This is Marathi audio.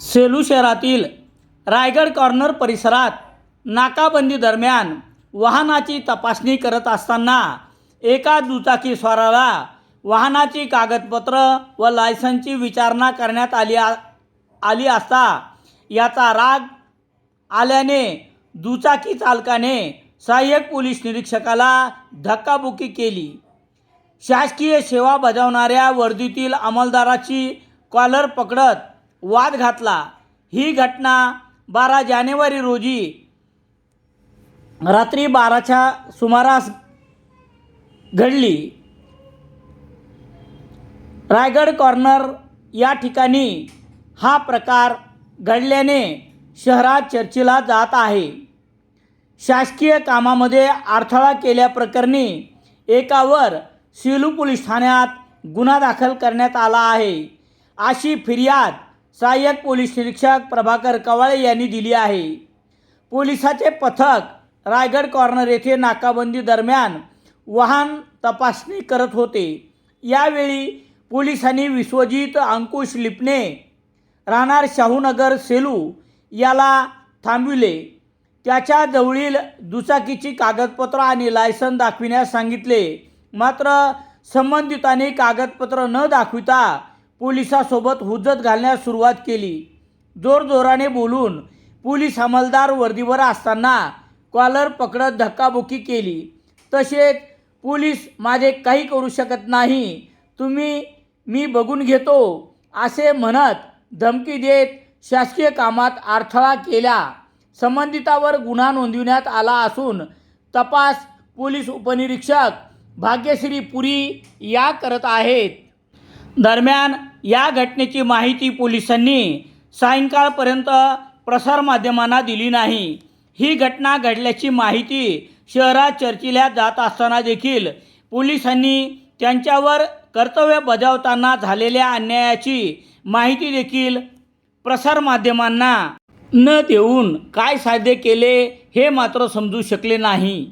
सेलू शहरातील रायगड कॉर्नर परिसरात नाकाबंदी दरम्यान वाहनाची तपासणी करत असताना एका दुचाकीस्वाराला वाहनाची कागदपत्र व लायसनची विचारणा करण्यात आली आ आली असता याचा राग आल्याने दुचाकी चालकाने सहाय्यक पोलीस निरीक्षकाला धक्काबुक्की केली. शासकीय सेवा बजावणाऱ्या वर्दीतील अंमलदाराची कॉलर पकडत वाद घातला. ही घटना बारा जानेवारी रोजी रात्री बाराच्या सुमारास घडली. रायगड कॉर्नर या ठिकाणी हा प्रकार घडल्याने शहरात चर्चेला जात आहे. शासकीय कामामध्ये अडथळा केल्याप्रकरणी एकावर सेलू पोलीस ठाण्यात गुन्हा दाखल करण्यात आला आहे. अशी फिर्याद सहाय्यक पोलीस निरीक्षक प्रभाकर कवाळे यांनी दिली आहे. पोलिसाचे पथक रायगड कॉर्नर येथे नाकाबंदी दरम्यान वाहन तपासणी करत होते. यावेळी पोलिसांनी विश्वजित अंकुश लिपणे राहणार शाहूनगर सेलू याला थांबविले. त्याच्या जवळील दुचाकीची कागदपत्र आणि लायसन दाखविण्यास सांगितले. मात्र संबंधितांनी कागदपत्र न दाखविता पोलिसासोबत हुज्जत घालण्यास सुरुवात केली. जोरजोराने बोलून पोलीस हमलदार वर्दीवर असताना कॉलर पकडत धक्काबुक्की केली. तसेच पोलीस माझे काही करू शकत नाही तुम्ही मी बघून घेतो असे म्हणत धमकी देत शासकीय कामात अडथळा केला. संबंधितावर गुन्हा नोंदविण्यात आला असून तपास पोलीस उपनिरीक्षक भाग्यश्री पुरी या करत आहेत. दरम्यान या घटनेची माहिती पोलिसांनी सायंकाळपर्यंत प्रसारमाध्यमांना दिली नाही. ही घटना घडल्याची माहिती शहरात चर्चिल्या जात असताना देखील पोलिसांनी त्यांच्यावर कर्तव्य बजावताना झालेल्या अन्यायाची माहिती देखील प्रसारमाध्यमांना न देऊन काय साध्य केले हे मात्र समजू शकले नाही.